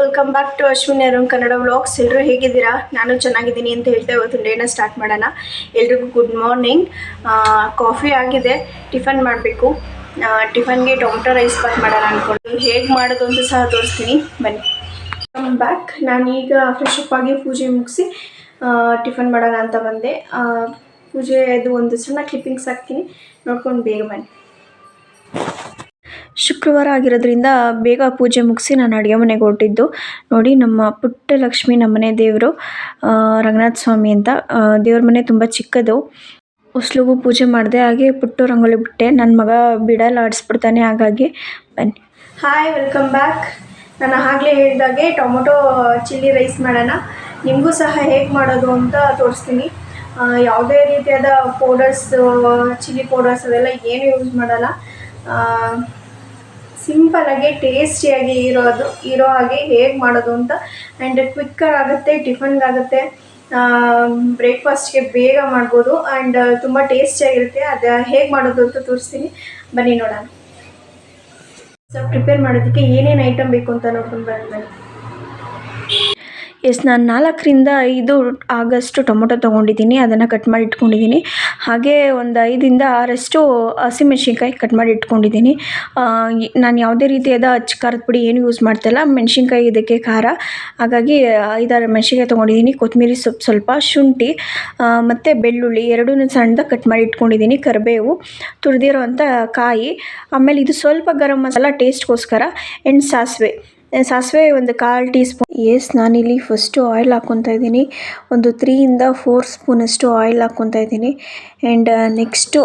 Welcome back to Ashwini Arun Kannada vlogs ಎಲ್ಲರೂ ಹೇಗಿದ್ದೀರಾ? ನಾನು ಚೆನ್ನಾಗಿದ್ದೀನಿ ಅಂತ ಹೇಳ್ತಾ ಇವತ್ತು ಡೇನ ಸ್ಟಾರ್ಟ್ ಮಾಡೋಣ. ಎಲ್ರಿಗೂ ಗುಡ್ ಮಾರ್ನಿಂಗ್ ಕಾಫಿ ಆಗಿದೆ. ಟಿಫನ್ ಮಾಡಬೇಕು. ಟಿಫನ್ಗೆ ಟೊಮೊಟೊ ರೈಸ್ ಬಾತ್ ಮಾಡೋಣ ಅಂದ್ಕೊಂಡು ಹೇಗೆ ಮಾಡೋದು ಅಂತ ಸಹ ತೋರಿಸ್ತೀನಿ. ಬನ್ನಿ. ಕಮ್ ಬ್ಯಾಕ್ ನಾನೀಗ ಫ್ರೆಶ್ ಅಪ್ ಆಗಿ ಪೂಜೆ ಮುಗಿಸಿ ಟಿಫನ್ ಮಾಡೋಣ ಅಂತ ಬಂದೆ. ಪೂಜೆ ಪೂಜೆದು ಒಂದು ಸಣ್ಣ ಕ್ಲಿಪ್ಪಿಂಗ್ಸ್ ಹಾಕ್ತೀನಿ. ನೋಡ್ಕೊಂಡು ಬೇಗ ಬನ್ನಿ. ಶುಕ್ರವಾರ ಆಗಿರೋದ್ರಿಂದ ಬೇಗ ಪೂಜೆ ಮುಗಿಸಿ ನಾನು ಅಡುಗೆ ಮನೆಗೆ ಹೊರಟಿದ್ದು. ನೋಡಿ, ನಮ್ಮ ಪುಟ್ಟ ಲಕ್ಷ್ಮಿ ನಮ್ಮನೆ ದೇವರು ರಂಗನಾಥ ಸ್ವಾಮಿ ಅಂತ. ದೇವ್ರ ಮನೆ ತುಂಬ ಚಿಕ್ಕದು. ಹೊಸ್ಲಿಗೂ ಪೂಜೆ ಮಾಡಿದೆ, ಹಾಗೆ ಪುಟ್ಟು ರಂಗೋಲಿ ಬಿಟ್ಟೆ. ನನ್ನ ಮಗ ಬಿಡಲ್ಲ ಆಡಿಸ್ಬಿಡ್ತಾನೆ, ಹಾಗಾಗಿ ಬನ್ನಿ. ಹಾಯ್ ವೆಲ್ಕಮ್ ಬ್ಯಾಕ್ ನಾನು ಆಗಲೇ ಹೇಳಿದಾಗೆ ಟೊಮೊಟೊ ಚಿಲ್ಲಿ ರೈಸ್ ಮಾಡೋಣ. ನಿಮಗೂ ಸಹ ಹೇಗೆ ಮಾಡೋದು ಅಂತ ತೋರಿಸ್ತೀನಿ. ಯಾವುದೇ ರೀತಿಯಾದ ಪೌಡರ್ಸ್ ಚಿಲ್ಲಿ ಪೌಡರ್ಸ್ ಅದೆಲ್ಲ ಏನು ಯೂಸ್ ಮಾಡಲ್ಲ. ಸಿಂಪಲಾಗಿ ಟೇಸ್ಟಿಯಾಗಿ ಇರೋದು, ಇರೋ ಹಾಗೆ ಹೇಗೆ ಮಾಡೋದು ಅಂತ ಆ್ಯಂಡ್ ಕ್ವಿಕ್ಕರ್ ಆಗುತ್ತೆ ಟಿಫನ್ಗಾಗುತ್ತೆ ಬ್ರೇಕ್ಫಾಸ್ಟ್ಗೆ ಬೇಗ ಮಾಡ್ಬೋದು ಆ್ಯಂಡ್ ತುಂಬ ಟೇಸ್ಟಿಯಾಗಿರುತ್ತೆ ಅದು ಹೇಗೆ ಮಾಡೋದು ಅಂತ ತೋರಿಸ್ತೀನಿ. ಬನ್ನಿ ನೋಡೋಣ. ಸೊ ಪ್ರಿಪೇರ್ ಮಾಡೋದಕ್ಕೆ ಏನೇನು ಐಟಮ್ ಬೇಕು ಅಂತ ನೋಡ್ಕೊಂಡು ಬರೋಣ ಎಸ್, ನಾನು ನಾಲ್ಕರಿಂದ ಐದು ಆಗಷ್ಟು ಟೊಮೊಟೊ ತೊಗೊಂಡಿದ್ದೀನಿ, ಅದನ್ನು ಕಟ್ ಮಾಡಿ ಇಟ್ಕೊಂಡಿದ್ದೀನಿ. ಹಾಗೆ ಒಂದು ಐದರಿಂದ ಆರಷ್ಟು ಹಸಿಮೆಣ್ಸಿನ್ಕಾಯಿ ಕಟ್ ಮಾಡಿ ಇಟ್ಕೊಂಡಿದ್ದೀನಿ. ನಾನು ಯಾವುದೇ ರೀತಿಯಾದ ಅಚ್ಚು ಖಾರದ ಪುಡಿ ಏನು ಯೂಸ್ ಮಾಡ್ತಾಯಿಲ್ಲ ಮೆಣಸಿನ್ಕಾಯಿ ಇದಕ್ಕೆ ಖಾರ. ಹಾಗಾಗಿ ಐದಾರು ಮೆಣಸಿನ್ಕಾಯಿ ತೊಗೊಂಡಿದ್ದೀನಿ ಕೊತ್ತಂಬರಿ ಸೊಪ್ಪು ಸ್ವಲ್ಪ, ಶುಂಠಿ ಮತ್ತು ಬೆಳ್ಳುಳ್ಳಿ ಎರಡೂ ಸಣ್ಣದ ಕಟ್ ಮಾಡಿ ಇಟ್ಕೊಂಡಿದ್ದೀನಿ, ಕರಿಬೇವು ತುರಿದಿರೋವಂಥ ಕಾಯಿ. ಆಮೇಲೆ ಇದು ಸ್ವಲ್ಪ ಗರಂ ಮಸಾಲ ಟೇಸ್ಟ್ಗೋಸ್ಕರ ಆ್ಯಂಡ್ ಸಾಸಿವೆ. ಸಾಸಿವೆ ಒಂದು ಕಾಲು ಟೀ ಸ್ಪೂನ್ ಎಸ್ ನಾನಿಲ್ಲಿ ಫಸ್ಟು ಆಯಿಲ್ ಹಾಕ್ಕೊತಾ ಇದ್ದೀನಿ. ಒಂದು ತ್ರೀಯಿಂದ ಫೋರ್ ಸ್ಪೂನಷ್ಟು ಆಯಿಲ್ ಹಾಕ್ಕೊತಾ ಇದ್ದೀನಿ. ಆ್ಯಂಡ್ ನೆಕ್ಸ್ಟು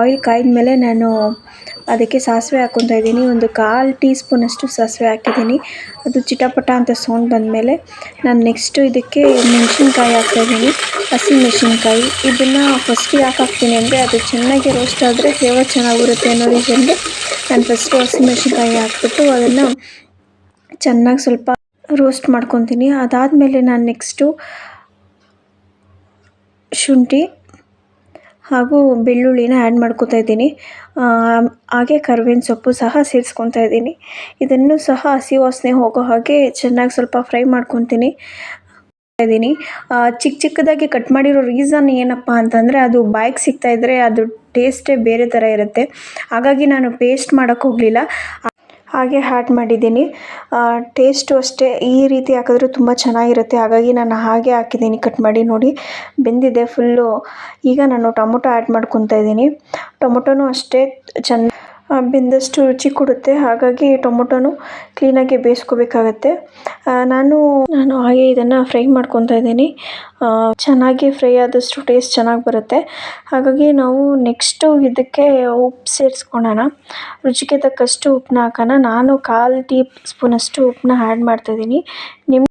ಆಯಿಲ್ ಕಾಯ್ದ ಮೇಲೆ ನಾನು ಅದಕ್ಕೆ ಸಾಸಿವೆ ಹಾಕ್ಕೊತಾ ಇದ್ದೀನಿ. ಒಂದು ಕಾಲು ಟೀ ಸ್ಪೂನಷ್ಟು ಸಾಸಿವೆ ಹಾಕಿದ್ದೀನಿ. ಅದು ಚಿಟಪಟ ಅಂತ ಸೌಂಡ್ ಬಂದಮೇಲೆ ನಾನು ನೆಕ್ಸ್ಟು ಇದಕ್ಕೆ ಮೆಣಸಿನ್ಕಾಯಿ ಹಾಕ್ತಾಯಿದ್ದೀನಿ ಹಸಿ ಮೆಣಸಿನ್ಕಾಯಿ. ಇದನ್ನು ಫಸ್ಟ್ ಯಾಕೆ ಹಾಕ್ತೀನಿ ಅಂದರೆ ಅದು ಚೆನ್ನಾಗಿ ರೋಸ್ಟ್ ಆದರೆ ಫ್ಲೇವರ್ ಚೆನ್ನಾಗಿ ಬರುತ್ತೆ ಅನ್ನೋ ರೀತಿಯಲ್ಲಿ ನಾನು ಫಸ್ಟು ಹಸಿ ಮೆಣಸಿನ್ಕಾಯಿ ಹಾಕ್ಬಿಟ್ಟು ಅದನ್ನು ಚೆನ್ನಾಗಿ ಸ್ವಲ್ಪ ರೋಸ್ಟ್ ಮಾಡ್ಕೊತೀನಿ. ಅದಾದಮೇಲೆ ನಾನು ನೆಕ್ಸ್ಟು ಶುಂಠಿ ಹಾಗೂ ಬೆಳ್ಳುಳ್ಳಿನ ಆ್ಯಡ್ ಮಾಡ್ಕೊತಾ ಇದ್ದೀನಿ. ಹಾಗೆ ಕರ್ಬೇವಿನ ಸೊಪ್ಪು ಸಹ ಸೇರಿಸ್ಕೊತಾ ಇದ್ದೀನಿ. ಇದನ್ನು ಸಹ ಹಸಿ ವಾಸನೆ ಹೋಗೋ ಹಾಗೆ ಚೆನ್ನಾಗಿ ಸ್ವಲ್ಪ ಫ್ರೈ ಮಾಡ್ಕೊತೀನಿ. ಇದ್ದೀನಿ. ಚಿಕ್ಕ ಚಿಕ್ಕದಾಗಿ ಕಟ್ ಮಾಡಿರೋ ರೀಸನ್ ಏನಪ್ಪ ಅಂತಂದರೆ ಅದು ಬಾಯಿಗೆ ಸಿಗ್ತಾಯಿದ್ರೆ ಅದು ಟೇಸ್ಟೇ ಬೇರೆ ಥರ ಇರುತ್ತೆ. ಹಾಗಾಗಿ ನಾನು ಪೇಸ್ಟ್ ಮಾಡೋಕ್ಕೆ ಹೋಗಲಿಲ್ಲ. ಹಾಗೆ ಹ್ಯಾಡ್ ಮಾಡಿದ್ದೀನಿ. ಟೇಸ್ಟು ಅಷ್ಟೇ. ಈ ರೀತಿ ಹಾಕಿದ್ರೆ ತುಂಬ ಚೆನ್ನಾಗಿರುತ್ತೆ. ಹಾಗಾಗಿ ನಾನು ಹಾಗೆ ಹಾಕಿದ್ದೀನಿ. ಕಟ್ ಮಾಡಿ ನೋಡಿ. ಬೆಂದಿದೆ ಫುಲ್ಲು ಈಗ ನಾನು ಟೊಮೊಟೊ ಆ್ಯಡ್ ಮಾಡ್ಕೊತಾ ಇದ್ದೀನಿ. ಟೊಮೊಟೊನೂ ಅಷ್ಟೇ ಚೆನ್ನ ಬೆಂದಷ್ಟು ರುಚಿ ಕೊಡುತ್ತೆ. ಹಾಗಾಗಿ ಟೊಮೊಟೊನು ಕ್ಲೀನಾಗಿ ಬೇಯಿಸ್ಕೋಬೇಕಾಗತ್ತೆ. ನಾನು ನಾನು ಹಾಗೆ ಇದನ್ನು ಫ್ರೈ ಮಾಡ್ಕೊತಾ ಇದ್ದೀನಿ. ಚೆನ್ನಾಗಿ ಫ್ರೈ ಆದಷ್ಟು ಟೇಸ್ಟ್ ಚೆನ್ನಾಗಿ ಬರುತ್ತೆ. ಹಾಗಾಗಿ ನಾವು ನೆಕ್ಸ್ಟು ಇದಕ್ಕೆ ಉಪ್ಪು ಸೇರಿಸ್ಕೊಳ್ಳೋಣ ರುಚಿಗೆ ತಕ್ಕಷ್ಟು ಉಪ್ಪನ್ನ ಹಾಕೋಣ. ನಾನು ಕಾಲು ಟೀ ಸ್ಪೂನಷ್ಟು ಉಪ್ಪನ್ನ ಆ್ಯಡ್ ಮಾಡ್ತಾಯಿದ್ದೀನಿ ನಿಮ್ಮ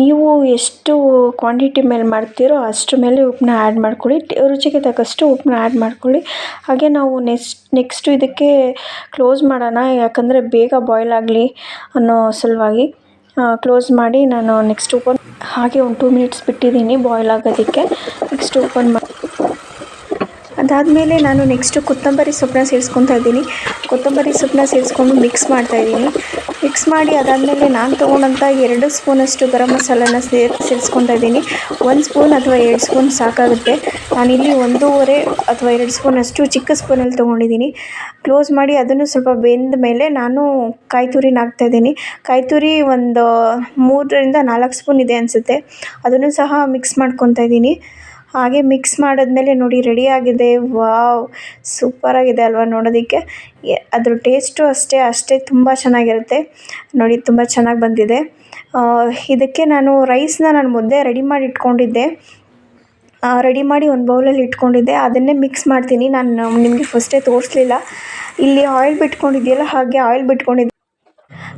ನೀವು ಎಷ್ಟು ಕ್ವಾಂಟಿಟಿ ಮೇಲೆ ಮಾಡ್ತೀರೋ ಅಷ್ಟ್ರ ಮೇಲೆ ಉಪ್ಪನ್ನ ಆ್ಯಡ್ ಮಾಡ್ಕೊಳ್ಳಿ. ರುಚಿಗೆ ತಕ್ಕಷ್ಟು ಉಪ್ಪನ್ನ ಆ್ಯಡ್ ಮಾಡ್ಕೊಳ್ಳಿ. ಹಾಗೆ ನಾವು ನೆಕ್ಸ್ಟ್ ನೆಕ್ಸ್ಟು ಇದಕ್ಕೆ ಕ್ಲೋಸ್ ಮಾಡೋಣ. ಯಾಕಂದರೆ ಬೇಗ ಬಾಯ್ಲ್ ಆಗಲಿ ಅನ್ನೋ ಸಲುವಾಗಿ ಕ್ಲೋಸ್ ಮಾಡಿ ನಾನು ನೆಕ್ಸ್ಟ್ ಓಪನ್ ಹಾಗೆ ಒಂದು ಟೂ ಮಿನಿಟ್ಸ್ ಬಿಟ್ಟಿದ್ದೀನಿ ಬಾಯ್ಲ್ ಆಗೋದಕ್ಕೆ. ನೆಕ್ಸ್ಟ್ ಓಪನ್ ಮಾಡಿ ಅದಾದಮೇಲೆ ನಾನು ನೆಕ್ಸ್ಟು ಕೊತ್ತಂಬರಿ ಸೊಪ್ಪನ್ನ ಸೇರಿಸ್ಕೊತಾ ಇದ್ದೀನಿ. ಕೊತ್ತಂಬರಿ ಸೊಪ್ಪನ್ನ ಸೇರಿಸ್ಕೊಂಡು ಮಿಕ್ಸ್ ಮಾಡ್ತಾ ಇದ್ದೀನಿ. ಮಿಕ್ಸ್ ಮಾಡಿ ಅದಾದಮೇಲೆ ನಾನು ತೊಗೊಂಡಂಥ ಎರಡು ಸ್ಪೂನಷ್ಟು ಗರಂ ಮಸಾಲನ ಸೇರ್ ಸೇರಿಸ್ಕೊತಾ ಇದ್ದೀನಿ. ಒಂದು ಸ್ಪೂನ್ ಅಥವಾ ಎರಡು ಸ್ಪೂನ್ ಸಾಕಾಗುತ್ತೆ. ನಾನಿಲ್ಲಿ ಒಂದೂವರೆ ಅಥವಾ ಎರಡು ಸ್ಪೂನಷ್ಟು ಚಿಕ್ಕ ಸ್ಪೂನಲ್ಲಿ ತೊಗೊಂಡಿದ್ದೀನಿ. ಕ್ಲೋಸ್ ಮಾಡಿ ಅದನ್ನು ಸ್ವಲ್ಪ ಬೆಂದ ಮೇಲೆ ನಾನು ಕಾಯಿ ತುರಿನ ಹಾಕ್ತಾಯಿದ್ದೀನಿ ಕಾಯಿ ತುರಿ ಒಂದು ಮೂರರಿಂದ ನಾಲ್ಕು ಸ್ಪೂನ್ ಇದೆ ಅನಿಸುತ್ತೆ. ಅದನ್ನು ಸಹ ಮಿಕ್ಸ್ ಮಾಡ್ಕೊತಾ ಇದ್ದೀನಿ. ಹಾಗೆ ಮಿಕ್ಸ್ ಮಾಡಿದ್ಮೇಲೆ ನೋಡಿ ರೆಡಿ ಆಗಿದೆ. ವಾವ್ ಸೂಪರಾಗಿದೆ ಅಲ್ವಾ ನೋಡೋದಕ್ಕೆ? ಅದ್ರ ಟೇಸ್ಟು ಅಷ್ಟೇ ಅಷ್ಟೇ ತುಂಬ ಚೆನ್ನಾಗಿರುತ್ತೆ. ನೋಡಿ ತುಂಬ ಚೆನ್ನಾಗಿ ಬಂದಿದೆ. ಇದಕ್ಕೆ ನಾನು ರೈಸ್ನ ನಾನು ಮುದ್ದೆ ರೆಡಿ ಮಾಡಿ ಇಟ್ಕೊಂಡಿದ್ದೆ. ರೆಡಿ ಮಾಡಿ ಒಂದು ಬೌಲಲ್ಲಿ ಇಟ್ಕೊಂಡಿದ್ದೆ. ಅದನ್ನೇ ಮಿಕ್ಸ್ ಮಾಡ್ತೀನಿ. ನಾನು, ನಿಮಗೆ ಫಸ್ಟೇ ತೋರಿಸ್ಲಿಲ್ಲ. ಇಲ್ಲಿ ಆಯಿಲ್ ಬಿಟ್ಕೊಂಡಿದೆಯಲ್ಲ, ಹಾಗೆ ಆಯಿಲ್ ಬಿಟ್ಕೊಂಡಿದ್ದೆ.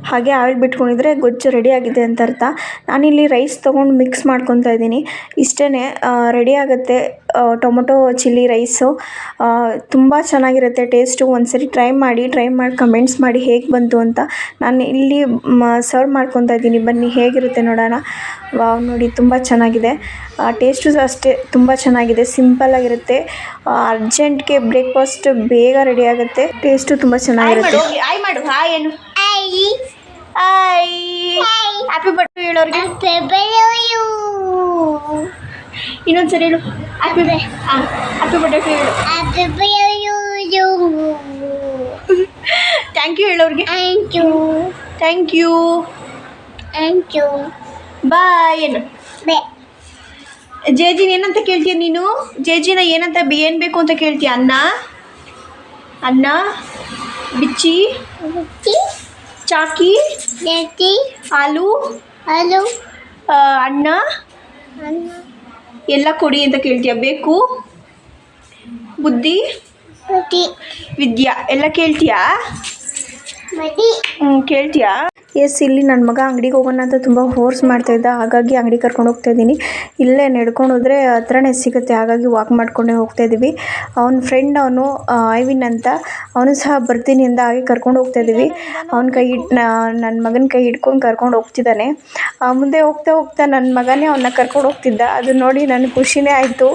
ಹಾಗೆ ಆಯಿಲ್ ಬಿಟ್ಕೊಂಡಿದ್ರೆ ಗೊಜ್ಜು ರೆಡಿ ಆಗಿದೆ ಅಂತ ಅರ್ಥ. ನಾನಿಲ್ಲಿ ರೈಸ್ ತೊಗೊಂಡು ಮಿಕ್ಸ್ ಮಾಡ್ಕೊತಾ ಇದ್ದೀನಿ. ಇಷ್ಟೇ ರೆಡಿ ಆಗುತ್ತೆ ಟೊಮೊಟೊ ಚಿಲ್ಲಿ ರೈಸು ತುಂಬ ಚೆನ್ನಾಗಿರುತ್ತೆ ಟೇಸ್ಟು ಒಂದ್ಸರಿ ಟ್ರೈ ಮಾಡಿ ಟ್ರೈ ಮಾಡಿ ಕಮೆಂಟ್ಸ್ ಮಾಡಿ ಹೇಗೆ ಬಂತು ಅಂತ ನಾನು ಇಲ್ಲಿ ಸರ್ವ್ ಮಾಡ್ಕೊತಾ ಇದ್ದೀನಿ. ಬನ್ನಿ ಹೇಗಿರುತ್ತೆ ನೋಡೋಣ. ವಾವ್ ನೋಡಿ ತುಂಬ ಚೆನ್ನಾಗಿದೆ. ಟೇಸ್ಟು ಅಷ್ಟೇ ತುಂಬ ಚೆನ್ನಾಗಿದೆ ಸಿಂಪಲ್ಲಾಗಿರುತ್ತೆ ಅರ್ಜೆಂಟ್ಗೆ ಬ್ರೇಕ್ಫಾಸ್ಟ್ ಬೇಗ ರೆಡಿ ಆಗುತ್ತೆ ಟೇಸ್ಟು ತುಂಬ ಚೆನ್ನಾಗಿರುತ್ತೆ. ಹಾಯ್ ಮಾಡು ಹಾಯ್ ಏನು? ಹಾಯ್ ಹ್ಯಾಪಿ ಬರ್ತ್ಡೇ ಹೇಳೋರಿಗೆ ಇನ್ನೊಂದ್ಸರಿ ಹೇಳು. ಹ್ಯಾಪಿ ಹ್ಯಾಪಿ ಬರ್ತ್ಡೇ ಹೇಳು. Thank you ಹೇಳೋರಿಗೆ thank you thank you thank bye ಏನು ಜೇಜಿನ ಏನಂತ ಕೇಳ್ತೀಯ ನೀನು? ಜೇಜಿನ ಏನಂತ ಬಿ ಏನು ಬೇಕು ಅಂತ ಕೇಳ್ತೀಯ? ಅನ್ನ? ಅನ್ನ? ಬಿಚ್ಚಿ? ಚಾಕಿ ಹಾಲು ಹಲೋ ಆ, ಅಣ್ಣ ಎಲ್ಲ ಕೊಡಿ ಅಂತ ಕೇಳ್ತೀಯ. ಬೇಕು ಬುದ್ಧಿ ವಿದ್ಯಾ ಎಲ್ಲ ಕೇಳ್ತೀಯಾ? ಮಡಿ ಹ್ಞೂ ಕೇಳ್ತೀಯಾ? ಎಸ್, ಇಲ್ಲಿ ನನ್ನ ಮಗ ಅಂಗಡಿಗೆ ಹೋಗೋಣ ಅಂತ ತುಂಬ ಫೋರ್ಸ್ ಮಾಡ್ತಾಯಿದ್ದ ಹಾಗಾಗಿ ಅಂಗಡಿ ಕರ್ಕೊಂಡು ಹೋಗ್ತಾ ಇದ್ದೀನಿ. ಇಲ್ಲೇ ನಡ್ಕೊಂಡು ಹೋದರೆ ಹತ್ರನೇ ಸಿಗುತ್ತೆ. ಹಾಗಾಗಿ ವಾಕ್ ಮಾಡ್ಕೊಂಡೇ ಹೋಗ್ತಾ ಇದ್ದೀವಿ. ಅವನ ಫ್ರೆಂಡ್ ಅವನು ಐವಿನ್ ಅಂತ. ಅವನು ಸಹ ಬರ್ತೀನಿ ಅಂತ ಹಾಗೆ ಕರ್ಕೊಂಡು ಹೋಗ್ತಾ ಇದ್ದೀವಿ. ಅವನ ಕೈ ನನ್ನ ಮಗನ ಕೈ ಹಿಡ್ಕೊಂಡು ಕರ್ಕೊಂಡು ಹೋಗ್ತಿದ್ದಾನೆ. ಮುಂದೆ ಹೋಗ್ತಾ ಹೋಗ್ತಾ ನನ್ನ ಮಗನೇ ಅವನ್ನ ಕರ್ಕೊಂಡು ಹೋಗ್ತಿದ್ದ. ಅದು ನೋಡಿ ನನಗೆ ಖುಷಿನೇ ಆಯಿತು.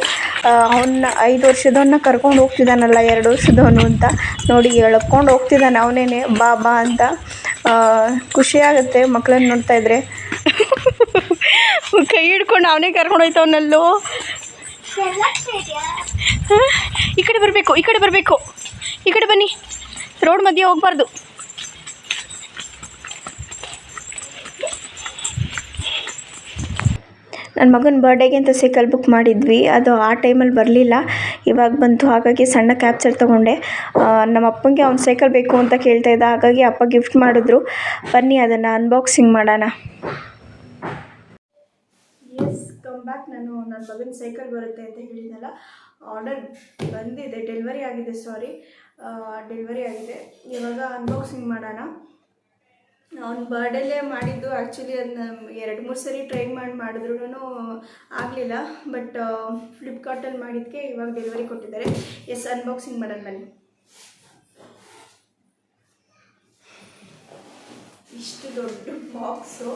ಅವನ್ನ ಐದು ವರ್ಷದವನ್ನ ಕರ್ಕೊಂಡು ಹೋಗ್ತಿದ್ದಾನಲ್ಲ, ಎರಡು ವರ್ಷದವನು ಅಂತ. ನೋಡಿ ಎಳ್ಕೊಂಡು ಹೋಗ್ತಿದ್ದಾನೆ ಅವನೇನೆ. ಬಾ ಬಾ ಅಂತ. ಖುಷಿ ಆಗುತ್ತೆ ಮಕ್ಕಳನ್ನ ನೋಡ್ತಾ ಇದ್ರೆ. ಕೈ ಹಿಡ್ಕೊಂಡು ಅವನೇ ಕರ್ಕೊಂಡು ಹೋಯ್ತವನಲ್ಲೋ. ಈ ಕಡೆ ಬರಬೇಕು ಈ ಕಡೆ ಬರಬೇಕು. ಈ ಕಡೆ ಬನ್ನಿ. ರೋಡ್ ಮಧ್ಯೆ ಹೋಗ್ಬಾರ್ದು. ನನ್ನ ಮಗನ ಬರ್ಡೇಗೆ ಅಂತ ಸೈಕಲ್ ಬುಕ್ ಮಾಡಿದ್ವಿ. ಅದು ಆ ಟೈಮಲ್ಲಿ ಬರಲಿಲ್ಲ. ಇವಾಗ ಬಂತು. ಹಾಗಾಗಿ ಸಣ್ಣ ಕ್ಯಾಪ್ಚರ್ ತಗೊಂಡೆ. ನಮ್ಮ ಅಪ್ಪಂಗೆ ಅವ್ನ ಸೈಕಲ್ ಬೇಕು ಅಂತ ಕೇಳ್ತಾ ಇದ್ದ. ಹಾಗಾಗಿ ಅಪ್ಪ ಗಿಫ್ಟ್ ಮಾಡಿದ್ರು. ಬನ್ನಿ ಅದನ್ನು ಅನ್ಬಾಕ್ಸಿಂಗ್ ಮಾಡೋಣ. ಎಸ್ ಕಮ್ ಬ್ಯಾಕ್ ನಾನು ನನ್ನ ಮಗನ ಸೈಕಲ್ ಬರುತ್ತೆ ಅಂತ ಹೇಳಿದ್ನಲ್ಲ. ಆರ್ಡರ್ ಬಂದಿದೆ. ಡೆಲಿವರಿ ಆಗಿದೆ ಸಾರಿ ಡೆಲಿವರಿ ಆಗಿದೆ. ಇವಾಗ ಅನ್ಬಾಕ್ಸಿಂಗ್ ಮಾಡೋಣ. ಅವ್ನ ಬರ್ಡೇಲೇ ಮಾಡಿದ್ದು ಆ್ಯಕ್ಚುಲಿ ಅದನ್ನ ಎರಡು ಮೂರು ಸರಿ ಟ್ರೈ ಮಾಡಿ ಮಾಡಿದ್ರು ಆಗಲಿಲ್ಲ ಬಟ್ ಫ್ಲಿಪ್ಕಾರ್ಟಲ್ಲಿ ಮಾಡಿದ್ದಕ್ಕೆ ಇವಾಗ ಡೆಲಿವರಿ ಕೊಟ್ಟಿದ್ದಾರೆ. ಎಸ್ ಅನ್ಬಾಕ್ಸಿಂಗ್ ಮಾಡೋಣ ಬನ್ನಿ. ಇಷ್ಟು ದೊಡ್ಡ ಬಾಕ್ಸು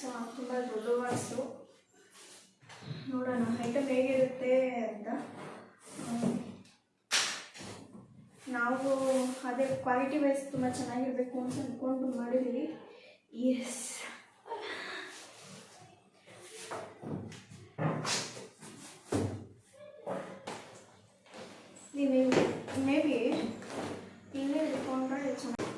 ತುಂಬ ದೊಡ್ಡ ವಾಸು ನೋಡೋಣ ಐಟಮ್ ಹೇಗಿರುತ್ತೆ ಅಂತ. ನಾವು ಅದೇ ಕ್ವಾಲಿಟಿ ವೈಸ್ ತುಂಬ ಚೆನ್ನಾಗಿರಬೇಕು ಅಂತ ಅಂದ್ಕೊಂಡು ಮಾಡಿದ್ದೀವಿ ಎಸ್ ನೀವು ಮೇ ಬಿ ಇಲ್ಲೇ ಇಟ್ಕೊಂಡ್ರೆ ಚೆನ್ನಾಗಿ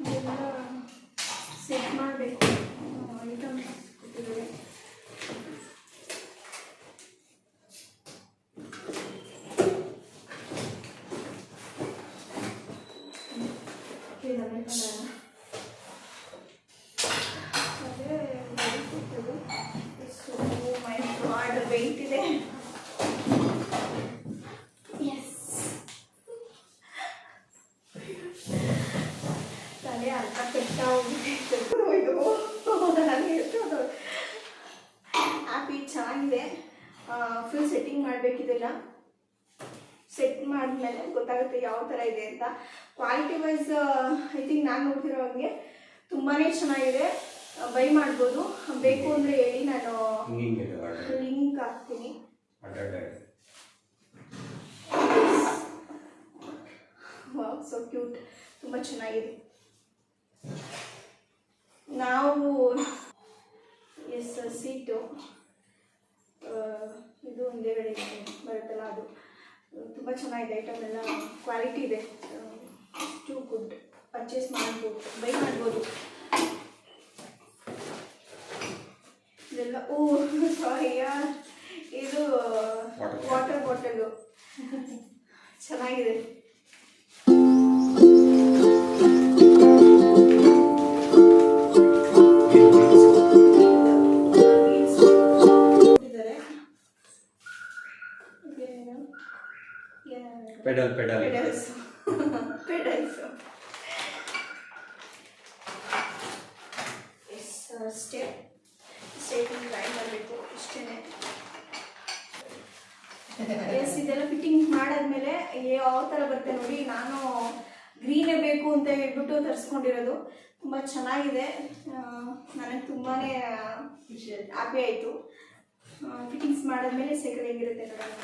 ಇದೆಲ್ಲ ಸೆಟ್ ಮಾಡಬೇಕು ಐಟಮ್ ಕೊಟ್ಟಿದ್ದಾರೆ ಇದಾವೆ ಕಲರ್. ಅದೇ weight ಇರ್ತದೆ. So, my God, weight ಇದೆ ಎಸ್ ತಲೆ ಅರ್ಧ ಕೆಟ್ಟ ಆ್ಯಪ್ ಈಗ ಚೆನ್ನಾಗಿದೆ ಫುಲ್ ಸೆಟ್ಟಿಂಗ್ ಮಾಡಬೇಕಿದೆಲ್ಲ? ಸೆಟ್ ಮಾಡಿದ್ಮೇಲೆ ಗೊತ್ತಾಗುತ್ತೆ ಯಾವ ಥರ ಇದೆ ಅಂತ. ಕ್ವಾಲಿಟಿ ವೈಸ್ ಐ ಥಿಂಕ್ ನಾನು ನೋಡ್ತಿರೋ ಹಂಗೆ ತುಂಬಾ ಚೆನ್ನಾಗಿದೆ. ಬೈ ಮಾಡ್ಬೋದು. ಬೇಕು ಅಂದರೆ ಹೇಳಿ ನಾನು ಲಿಂಕ್ ಹಾಕ್ತೀನಿ. ಸೊ ಕ್ಯೂಟ್ ತುಂಬ ಚೆನ್ನಾಗಿದೆ. ನಾವು ಎಸ್ ಸೀಟು ಇದು ಹಿಂದೆಗಡೆ ಬರುತ್ತಲ್ಲ ಅದು. ತುಂಬ ಚೆನ್ನಾಗಿದೆ ಐಟಮ್ ಎಲ್ಲ ಕ್ವಾಲಿಟಿ ಇದೆ. ಟು ಗುಡ್ ಪರ್ಚೇಸ್ ಮಾಡ್ಬೋದು ಬೈ ಮಾಡ್ಬೋದು. ಇದೆಲ್ಲ ಓ ಸಾರಿ ಯಾರ್? ಇದು ವಾಟರ್ ಬಾಟಲು ಚೆನ್ನಾಗಿದೆ. ಅಷ್ಟೇ ಎಸ್ ಇದೆಲ್ಲ ಫಿಟ್ಟಿಂಗ್ ಮಾಡಾದ್ಮೇಲೆ ಯಾವ ಥರ ಬರುತ್ತೆ ನೋಡಿ. ನಾನು ಗ್ರೀನೇ ಬೇಕು ಅಂತ ಹೇಳ್ಬಿಟ್ಟು ತರಿಸ್ಕೊಂಡಿರೋದು. ತುಂಬ ಚೆನ್ನಾಗಿದೆ. ನನಗೆ ತುಂಬಾ ಹ್ಯಾಪಿ ಆಯಿತು. ಫಿಟ್ಟಿಂಗ್ಸ್ ಮಾಡಾದ್ಮೇಲೆ ಸೆಕೆಂಡ್ ಹೆಂಗಿರುತ್ತೆ ನೋಡೋಣ.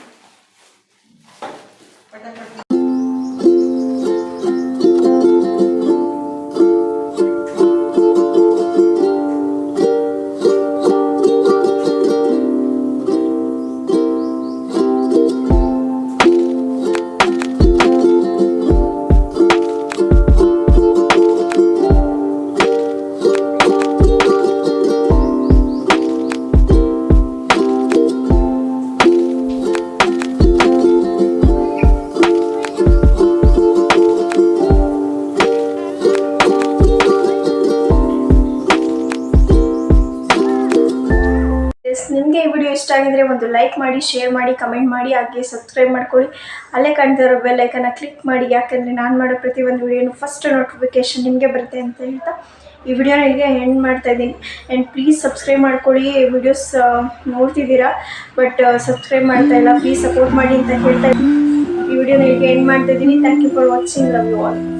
ಮಾಡಿ ಶೇರ್ ಮಾಡಿ ಕಮೆಂಟ್ ಮಾಡಿ, ಹಾಗೆ ಸಬ್ಸ್ಕ್ರೈಬ್ ಮಾಡ್ಕೊಳ್ಳಿ. ಅಲ್ಲೇ ಕಾಣ್ತಿರೋ ಐಕನ್ನ ಕ್ಲಿಕ್ ಮಾಡಿ. ಯಾಕಂದರೆ ನಾನು ಮಾಡೋ ಪ್ರತಿಯೊಂದು ವಿಡಿಯೋನು ಫಸ್ಟ್ ನೋಟಿಫಿಕೇಶನ್ ನಿಮಗೆ ಬರುತ್ತೆ ಅಂತ ಹೇಳ್ತಾ ಈ ವಿಡಿಯೋನ ಇಲ್ಲಿಗೆ ಎಂಡ್ ಮಾಡ್ತಾ ಇದ್ದೀನಿ. ಆ್ಯಂಡ್ ಪ್ಲೀಸ್ ಸಬ್ಸ್ಕ್ರೈಬ್ ಮಾಡ್ಕೊಳ್ಳಿ. ವಿಡಿಯೋಸ್ ನೋಡ್ತಿದ್ದೀರಾ? ಬಟ್ ಸಬ್ಸ್ಕ್ರೈಬ್ ಮಾಡ್ತಾ ಇಲ್ಲ. ಪ್ಲೀಸ್ ಸಪೋರ್ಟ್ ಮಾಡಿ ಅಂತ ಹೇಳ್ತಾ ಈ ವಿಡಿಯೋನ ಇಲ್ಲಿಗೆ ಎಂಡ್ ಮಾಡ್ತಾ ಇದ್ದೀನಿ. Thank you for watching love you all